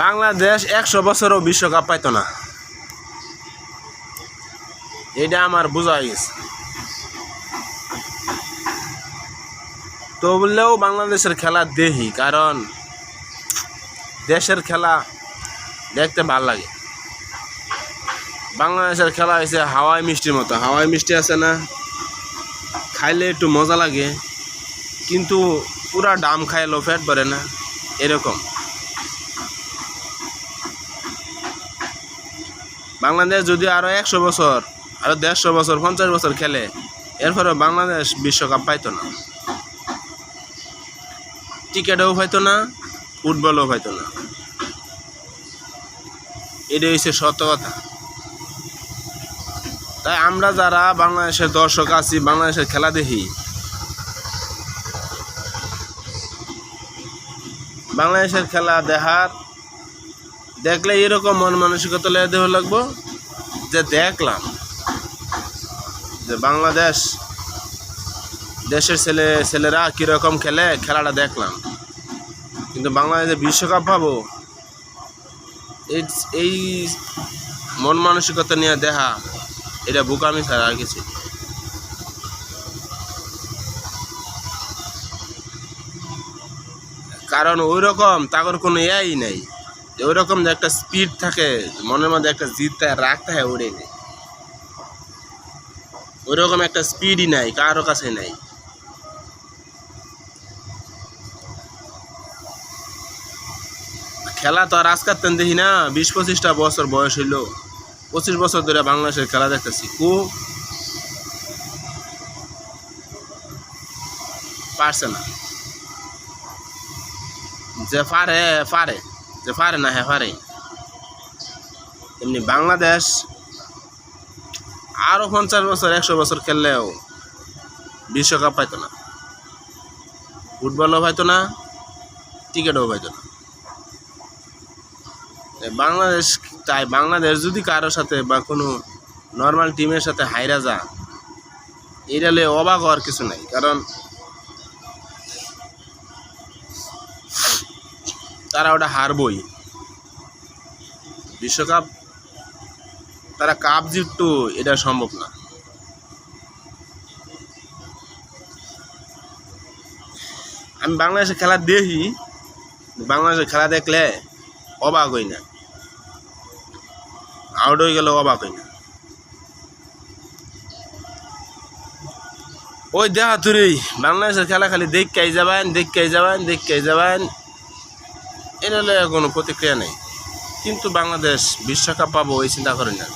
বাংলাদেশ একশো বছরও বিশ্বকাপ পাইতো না। এটা আমার বোঝা গেছে। তো বললেও বাংলাদেশের খেলা দেখি কারণ দেশের খেলা দেখতে ভালো লাগে। বাংলাদেশের খেলা হয়েছে হাওয়াই মিষ্টির মতো। হাওয়াই মিষ্টি আছে না, খাইলে একটু মজা লাগে, কিন্তু পুরা ডাম খাইলেও ফ্যাট পড়ে না, এরকম। বাংলাদেশ যদি আরও একশো বছর আরও দেড়শো বছর, পঞ্চাশ বছর খেলে এরপরে বাংলাদেশ বিশ্বকাপ পাইতো না। টিকেটও পাইতো না, ফুটবলও পাইতো না। এটা হচ্ছে সত্য কথা। তাই আমরা যারা বাংলাদেশের দর্শক আছি, বাংলাদেশের খেলা দেখি, বাংলাদেশের খেলা দেখার দেখলে এরকম মন মানসিকতা দেওয়া লাগবো যে দেখলাম যে বাংলাদেশ দেশের ছেলে, ছেলেরা কীরকম খেলে, খেলাটা দেখলাম। কিন্তু বাংলাদেশে বিশ্বকাপ এই এই মন মানসিকতা নিয়ে দেখা এটা বোকামি ছাড়া আর কিছু কারণ ওই রকম তাগর কোনো ইয়াই নাই। যে ওই রকম যে একটা স্পিড থাকে, মনের মধ্যে একটা জিদ থাকে, রাগ থাকে, ওরে নেই ওই রকম একটা স্পিডই নাই, কারও কাছে নাই। খেলা তো আর আজকার তেন দেখি না, বিশ পঁচিশটা বছর বয়স হইল। পঁচিশ বছর ধরে বাংলাদেশের খেলা দেখতেছি। কু? পারছে না। যে পারে পারে। যে পারে না হ্যাঁ পারে বাংলাদেশ আরও পঞ্চাশ বছর, একশো বছর খেললেও বিশ্বকাপ পাইতো না। ফুটবলও পাইতো না, ক্রিকেটও পাইতো না। বাংলাদেশ, তাই বাংলাদেশ যদি কারোর সাথে বা কোনো নর্মাল টিমের সাথে হাইরা যা এটা অবাক হওয়ার কিছু নাই। কারণ তারা ওটা হারবই। বিশ্বকাপ, তারা কাপ জিততো, এটা সম্ভব না। আমি বাংলাদেশে খেলা দেখি বাংলাদেশে খেলা দেখলে অবাক হই না। আউট হয়ে গেলে অবাক হই না। ওই দেখা তুরি, বাংলাদেশের খেলা খালি দেখকাই যাবেন দেখকাই যাবেন দেখকাই যাবেন। হলে কোনো প্রতিক্রিয়া নেই। কিন্তু বাংলাদেশ বিশ্বকাপ পাবো ওই চিন্তা করেন না।